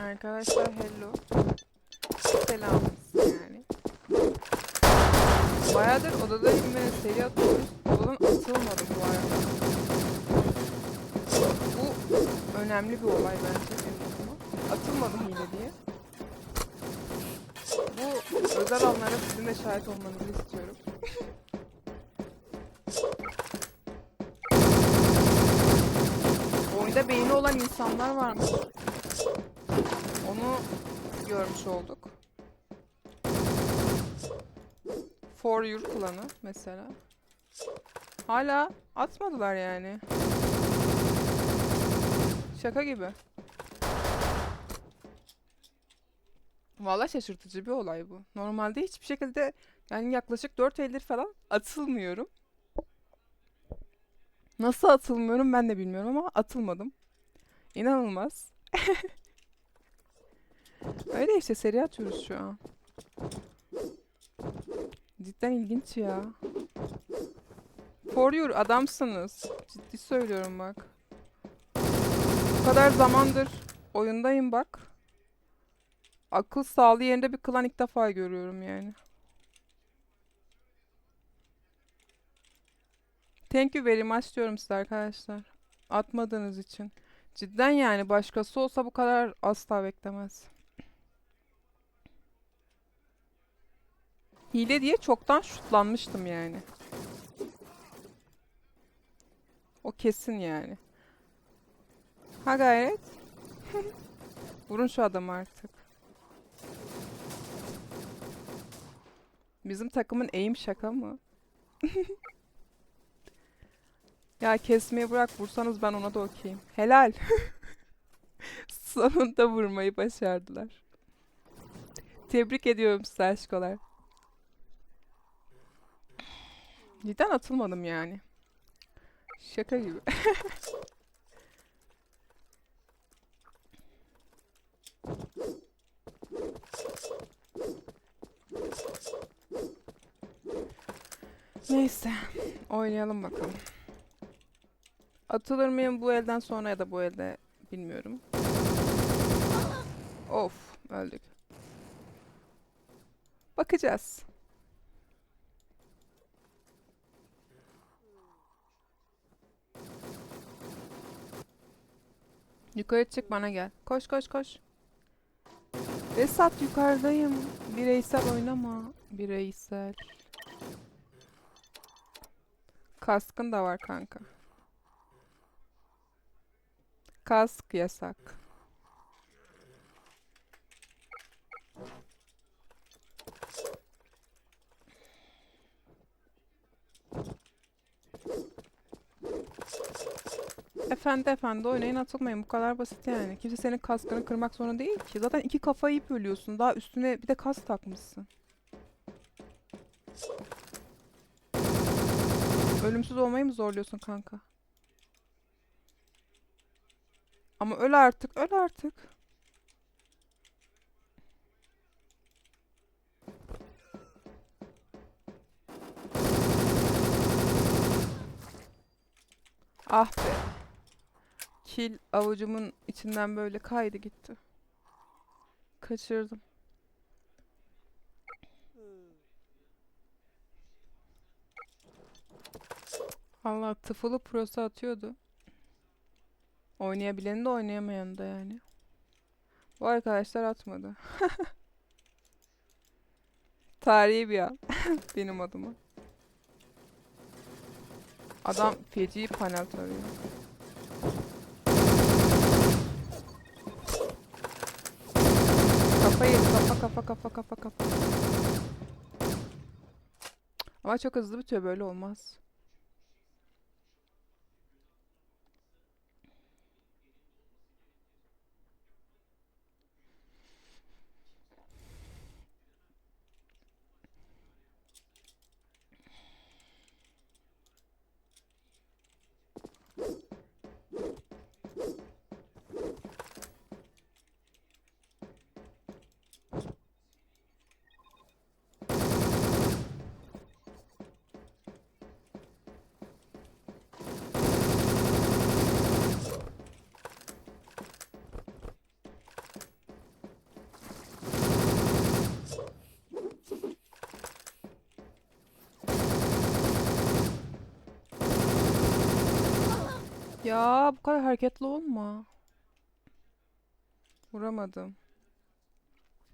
Arkadaşlar hello. Selam yani. Bayağıdır odadayım ve seri atıyoruz. Odadan atılmadım bu arada. Bu önemli bir olay bence benim. Atılmadım hile diye. Bu özel anlara sizin de şahit olmanızı istiyorum. Oyunda beyni olan insanlar varmış. Onu görmüş olduk. For Your klanı mesela. Hala atmadılar yani. Şaka gibi. Valla şaşırtıcı bir olay bu. Normalde hiçbir şekilde yani yaklaşık 4 aydır falan atılmıyorum. Nasıl atılmıyorum ben de bilmiyorum ama atılmadım. İnanılmaz. Öyle işte seri atıyoruz şu an. Cidden ilginç ya. For your adamsınız. Ciddi söylüyorum bak. Bu kadar zamandır oyundayım bak. Akıl sağlığı yerinde bir klan ilk defa görüyorum yani. Thank you very much diyorum size arkadaşlar. Atmadığınız için. Cidden yani başkası olsa bu kadar asla beklemez. Hile diye çoktan şutlanmıştım yani. O kesin yani. Ha gayret. Vurun şu adamı artık. Bizim takımın aim şaka mı? ya kesmeyi bırak vursanız ben ona da okeyim. Helal. Sonunda vurmayı başardılar. Tebrik ediyorum size aşkolar. Cidden atılmadım yani. Şaka gibi. Neyse. Oynayalım bakalım. Atılır mıyım bu elden sonra ya da bu elde bilmiyorum. Of öldük. Bakacağız. Yukarı çık bana gel. Koş koş koş. Esat yukarıdayım. Bireysel oynama. Bireysel. Kaskın da var kanka. Kask yasak. Efendi efendi oynayın atılmayın bu kadar basit yani. Kimse senin kaskını kırmak zorunda değil ki. Zaten iki kafayı yiyip ölüyorsun. Daha üstüne bir de kask takmışsın. Ölümsüz olmayı mı zorluyorsun kanka? Ama öl artık, öl artık. Ah be. Kil avucumun içinden böyle kaydı gitti. Kaçırdım. Allah tıfılı prosu atıyordu. Oynayabilenin de oynayamayanı da yani. Bu arkadaşlar atmadı. Tarihi bir an. Benim adıma. Adam feci panel tarıyor. Kafa kafa kafa kafa kafa kafa. Ama çok hızlı bitiyor böyle olmaz. Ya bu kadar hareketli olma. Vuramadım.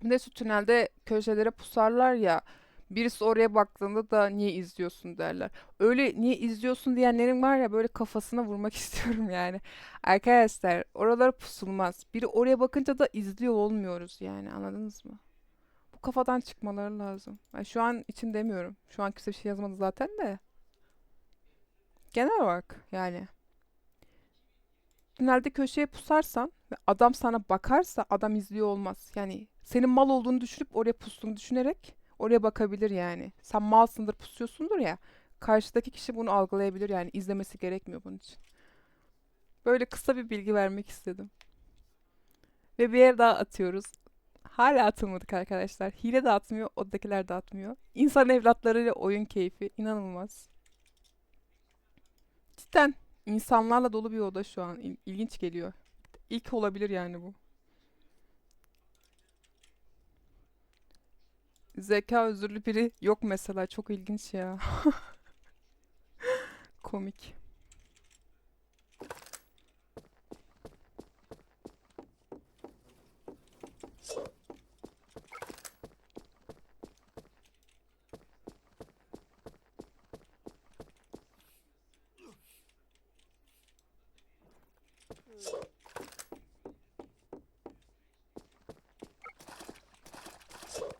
Bir de şu tünelde köşelere pusarlar ya. Birisi oraya baktığında da niye izliyorsun derler. Öyle niye izliyorsun diyenlerin var ya böyle kafasına vurmak istiyorum yani. Arkadaşlar oralara pusulmaz. Biri oraya bakınca da izliyor olmuyoruz yani anladınız mı? Bu kafadan çıkmaları lazım. Yani şu an için demiyorum. Şu an kimse bir şey yazmadı zaten de. Genel olarak yani. Tünelde köşeye pusarsan ve adam sana bakarsa adam izliyor olmaz. Yani senin mal olduğunu düşünüp oraya pustuğunu düşünerek oraya bakabilir yani. Sen malsındır pusuyorsundur ya. Karşıdaki kişi bunu algılayabilir yani izlemesi gerekmiyor bunun için. Böyle kısa bir bilgi vermek istedim. Ve bir yere daha atıyoruz. Hala atılmadık arkadaşlar. Hile de atmıyor, odadakiler de atmıyor. İnsan evlatlarıyla oyun keyfi inanılmaz. Cidden insanlarla dolu bir oda şu an. İl- İlginç geliyor. İlk olabilir yani bu. Zeka özürlü biri yok mesela. Çok ilginç ya. Komik.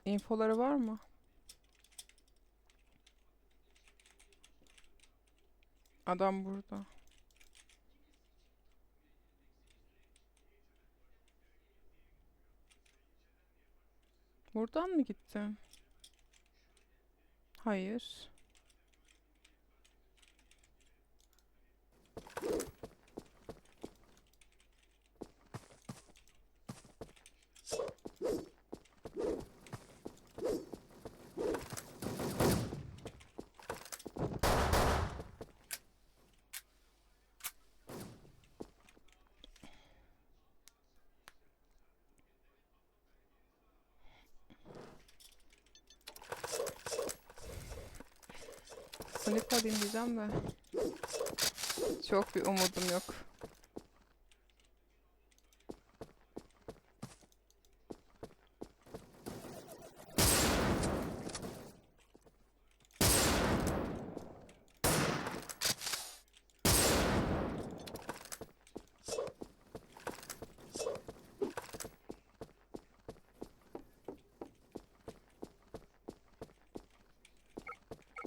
Infoları var mı? Adam burada. Buradan mı gittin? Hayır. Sniff alayım diyeceğim de. Çok bir umudum yok.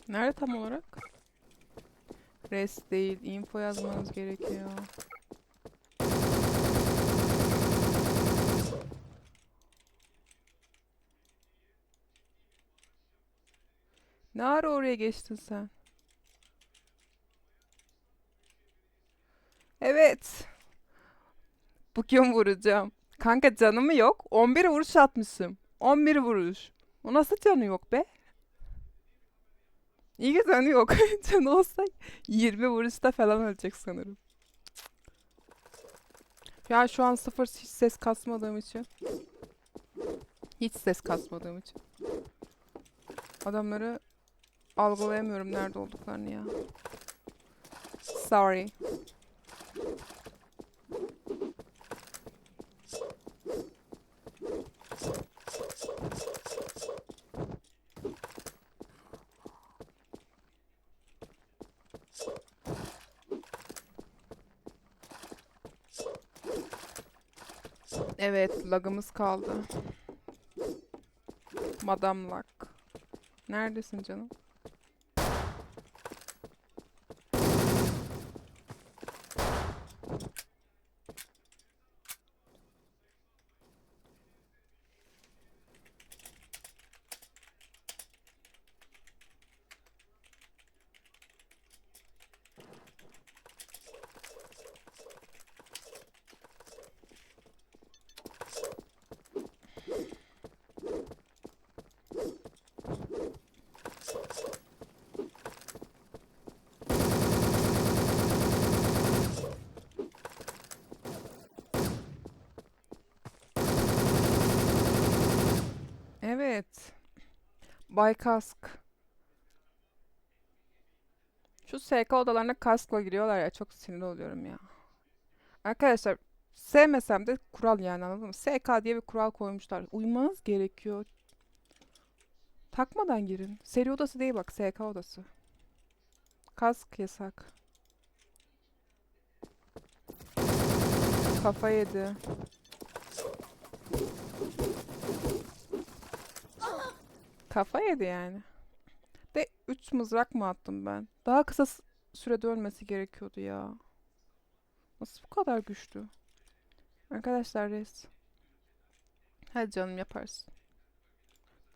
Nerede tam olarak? Rest değil, info yazmanız gerekiyor. Ne ara oraya geçtin sen? Evet. Bugün vuracağım. Kanka canımı yok. 11 vuruş atmışım. 11 vuruş. O nasıl canı yok be? İyi ki canı yok. Canı olsa 20 vuruşta falan ölecek sanırım. Ya şu an sıfır hiç ses kasmadığım için. Hiç ses kasmadığım için. Adamları algılayamıyorum nerede olduklarını ya. Sorry. Evet, lagımız kaldı. Madam lag. Neredesin canım? Evet. Bay Kask. Şu SK odalarına kaskla giriyorlar ya çok sinir oluyorum ya. Arkadaşlar sevmesem de kural yani anladın mı? SK diye bir kural koymuşlar. Uymanız gerekiyor. Takmadan girin. Seri odası değil bak SK odası. Kask yasak. Kafa yedi. Kafa yedi yani. De 3 mızrak mı attım ben? Daha kısa sürede ölmesi gerekiyordu ya. Nasıl bu kadar güçlü? Arkadaşlar res. Hadi canım yaparsın.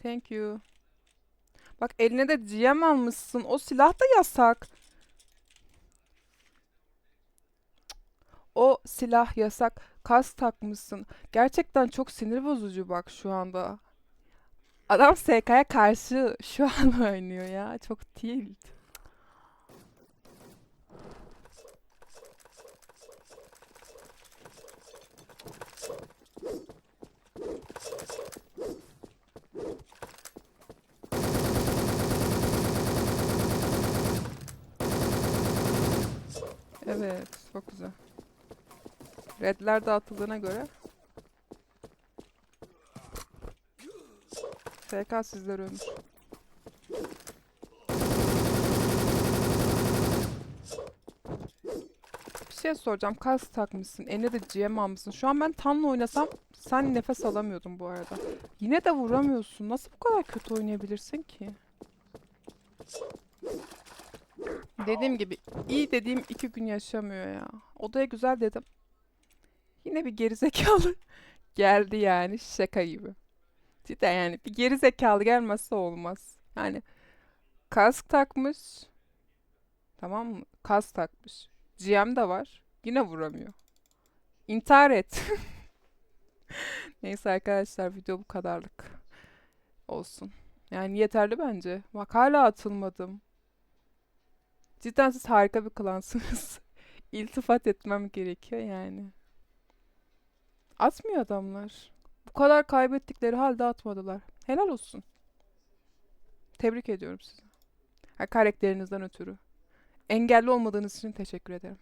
Thank you. Bak eline de GM almışsın. O silah da yasak. O silah yasak. Kas takmışsın. Gerçekten çok sinir bozucu bak şu anda. Adam SK'ya karşı şu an oynuyor ya. Çok tilt. Evet, çok güzel. Redler dağıtıldığına göre FK sizler ölmüş. Bir şey soracağım. Kas takmışsın. Eline de GM almışsın. Şu an ben Tan'la oynasam sen nefes alamıyordun bu arada. Yine de vuramıyorsun. Nasıl bu kadar kötü oynayabilirsin ki? Dediğim gibi iyi dediğim iki gün yaşamıyor ya. Odaya güzel dedim. Yine bir gerizekalı geldi yani şaka gibi. Cidden yani bir gerizekalı gelmezse olmaz. Yani kask takmış. Tamam mı? Kask takmış. GM de var. Yine vuramıyor. İntihar et. Neyse arkadaşlar video bu kadarlık olsun. Yani yeterli bence. Bak hala atılmadım. Cidden siz harika bir klansınız. İltifat etmem gerekiyor yani. Atmıyor adamlar. Bu kadar kaybettikleri halde atmadılar. Helal olsun. Tebrik ediyorum sizi. Ha, karakterinizden ötürü. Engelli olmadığınız için teşekkür ederim.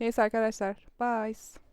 Neyse arkadaşlar. Bye.